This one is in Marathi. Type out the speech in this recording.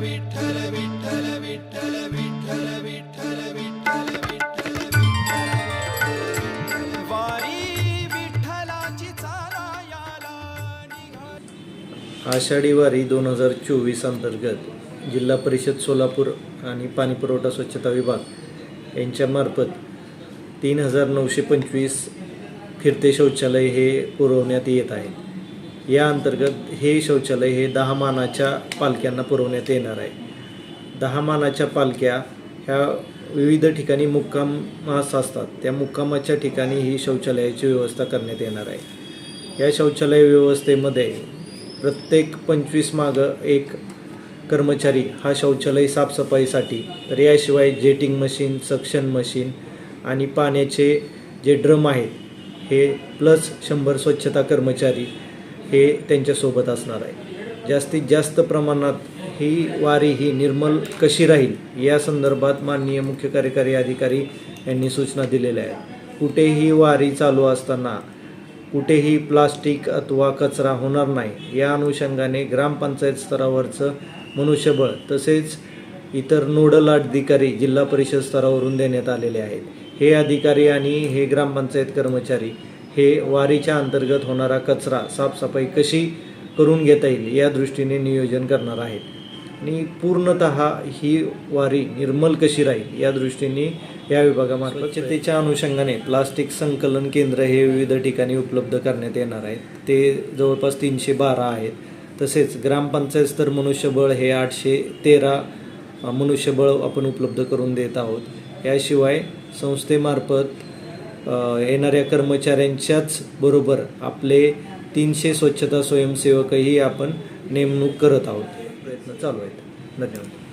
विठ्ठल विठ्ठल विठ्ठल विठ्ठल विठ्ठल विठ्ठल विठ्ठल आषाढी वारी दोन हजार चोवीस अंतर्गत जिल्हा परिषद सोलापूर आणि पाणीपुरवठा स्वच्छता विभाग यांच्यामार्फत तीन हजार नऊशे पंचवीस फिरते शौचालय हे पुरवण्यात येत आहे. या अंतर्गत हे शौचालय हे दहा मानाच्या पालख्यांना पुरवण्यात येणार आहे. दहा मानाच्या पालख्या ह्या विविध ठिकाणी मुक्कामास असतात. त्या मुक्कामाच्या ठिकाणी ही शौचालयाची व्यवस्था करण्यात येणार आहे. या शौचालय व्यवस्थेमध्ये प्रत्येक पंचवीस मागं एक कर्मचारी हा शौचालय साफसफाईसाठी तर याशिवाय जेटिंग मशीन सक्शन मशीन आणि पाण्याचे जे ड्रम आहेत हे प्लस शंभर स्वच्छता कर्मचारी हे त्यांच्यासोबत असणार आहे. जास्तीत जास्त प्रमाणात ही वारी ही निर्मल कशी राहील या संदर्भात माननीय मुख्य कार्यकारी अधिकारी यांनी सूचना दिलेल्या आहेत. कुठेही वारी चालू असताना कुठेही प्लास्टिक अथवा कचरा होणार नाही. या अनुषंगाने ग्रामपंचायत स्तरावरचं मनुष्यबळ तसेच इतर नोडल अधिकारी जिल्हा परिषद स्तरावरून देण्यात आलेले आहेत. हे अधिकारी आणि हे ग्रामपंचायत कर्मचारी हे वारीच्या अंतर्गत होणारा कचरा साफसफाई कशी करून घेता येईल या दृष्टीने नियोजन करणार आहेत. आणि पूर्णत ही वारी निर्मल कशी राहील या दृष्टीने या विभागामार्फत स्वच्छतेच्या अनुषंगाने प्लास्टिक संकलन केंद्र हे विविध ठिकाणी उपलब्ध करण्यात येणार आहेत. ते जवळपास तीनशे बारा आहेत. तसेच ग्रामपंचायत स्तर मनुष्यबळ हे आठशे तेरा मनुष्यबळ आपण उपलब्ध करून देत आहोत. याशिवाय संस्थेमार्फत येणाऱ्या कर्मचाऱ्यांच्याच बरोबर आपले तीनशे स्वच्छता स्वयंसेवकही आपण नेमणूक करत आहोत. प्रयत्न चालू आहेत. धन्यवाद.